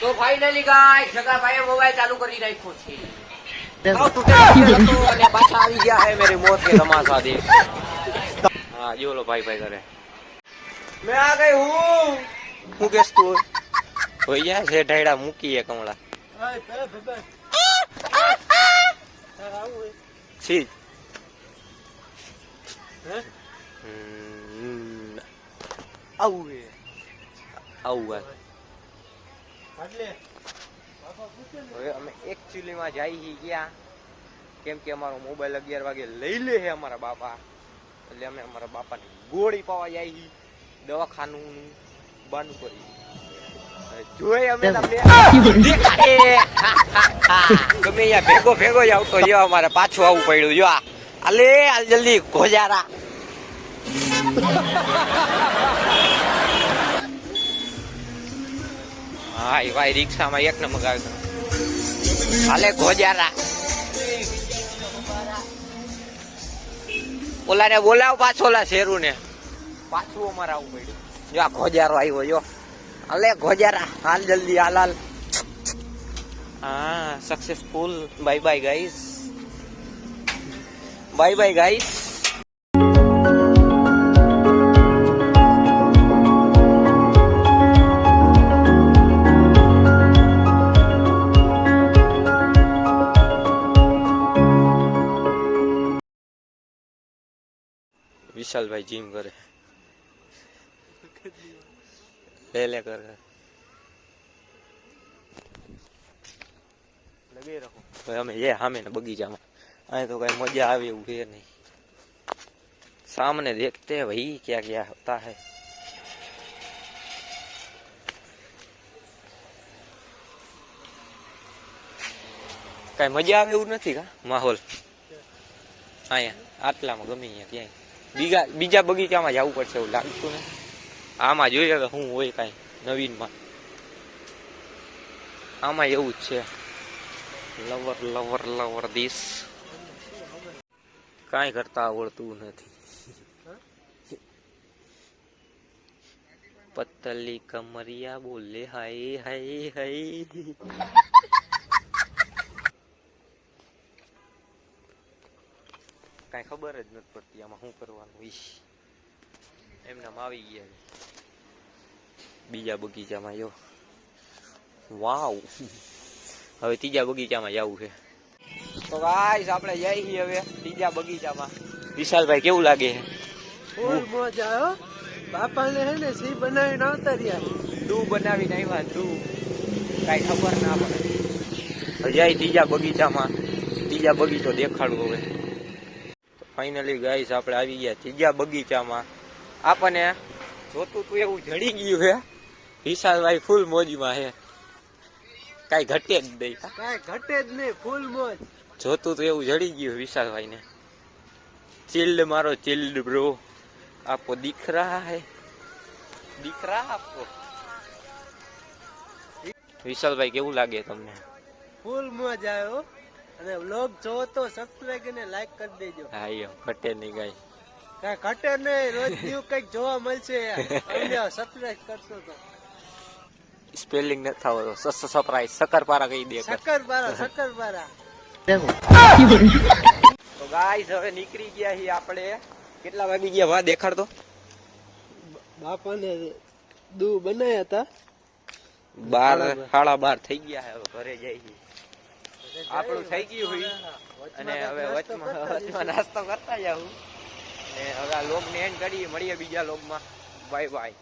તો ફાઇનલી ગાય જગાભાઈએ મોબાઈલ ચાલુ કરી નાખ્યો છે. હાવ તૂટેલો હતો અને પાછા આવી ગયા હે મેરી મોત કે તમાશા દે હા જો લો ભાઈ ભાઈ કરે મેં આ ગઈ હું. હું કેસ તું હોય. ગયા છે ઢાયડા મૂકીએ કમળા છી. હમ, આવું હે. આવું હે હવે અમે એકચ્યુઅલી માં જઈ હી ગયા. કેમ કે અમારો મોબાઈલ અગિયાર વાગે લઈ લે હે અમારા બાપા. એટલે અમે અમારા બાપાને ગોળી પાવા હી. દવાખાનું બંધ કરી. જોઈ અમે તમને. ગમે અહીંયા ભેગો ભેગો જ આવતો જો અમારે પાછું આવવું પડ્યું. જો આ. આલે હાલ જલ્દી ગોજારા. એ ભાઈ, રિક્ષામાં એક નંબર મગાવ્યો હાલે ગોજારા. ઓલા ને બોલાવ પાછો ઓલા શેરુ ને પાછું અમારે આવું પડ્યું. જો આ ગોજારો આવ્યો, જો. હાલે ગોજારા. હાલ જલ્દી, હાલ હાલ. હા successful bye bye guys bye bye guys વિશાલભાઈ જીમ કરે. લે લે કર અમે એ સામે ને બગીચામાં. અહીં તો કઈ મજા આવે એવું છે નહીં. સામને દેખતે ભાઈ ક્યાં ક્યાં હતા હે. કઈ મજા આવે એવું નથી કા? માહોલ. અહીંયા આટલામાં ગમે અહીંયા ક્યાંય. બીજા બીજા બગીચામાં જવું પડશે એવું લાગતું ને. આમાં જોઈએ કે શું હોય કાંઈ નવીનમાં. આમાં એવું જ છે. લવર લવર લવર દિસ કાંઈ કરતા આવડતું નથી. પતલી કમરિયા બોલે, હાય હાય હાય. કાંઈ ખબર જ નથી પડતી આમાં શું કરવાનું. ઈશ. એમનામાં આવી ગયા બીજા બગીચામાં જો. વાવ. હવે ત્રીજા બગીચામાં જવું છે. તો ગાઈસ આપણે જઈ છીએ હવે ત્રીજા બગીચામાં. વિશાલભાઈ કેવું લાગે? છે ફૂલ મોજા હો. બાપાને હે ને સી બનાવીને આવતા રહ્યા. ડૂ બનાવીને આવ્યા? ડૂ? કાંઈ ખબર ના પડે. જાય ત્રીજા બગીચામાં. ત્રીજા બગીચો દેખાડું હવે. ફાઇનલી ગાઈસ આપણે આવી ગયા ત્રીજા બગીચામાં. આપણને જોતું તું એવું જડી ગયું હે. વિશાલભાઈ ફૂલ મોજમાં હે. કાંઈ ઘટે જ નહીં. કાંઈ ઘટે જ નહીં ફૂલ મોજ. જોતું તું એવું જડી ગયું વિશાલભાઈ ને ચિલ્ડ મારો ચિલ્ડ બ્રો આપો દિખ રહા દીકરા આપો. રહા આપકો વિશાલભાઈ કેવું લાગે તમને? ફૂલ મોજ આવ્યો. અને વ્લોગ જોવો તો સબસ્ક્રાઇબ અને લાઈક કરી દેજો. હા યો ઘટે નહીં ગાય કાંઈ ઘટે નહીં રોજ ન્યુ કંઈક જોવા મળશે. અમને સબસ્ક્રાઇબ કરશો તો. સ્પેલિંગ નથી તો. સસ સરપ્રાઈઝ સકરપારા કહી દે સકરપારા સકરપારા તો ગાઈસ હવે નીકળી ગયા હી આપણે. કેટલા વાગી ગયા? વા દેખાડતો. બાપાને દૂ બનાયા હતા. બાર સાડા બાર થઈ ગયા હવે ઘરે જઈએ આપણું થઈ ગયું હોય. અને હવે વચમાં વચમાં નાસ્તો કરતા જાઉં. અને હવે આ લોગ ને એન્ડ કરીએ, મળીએ બીજા લોગમાં. Bye bye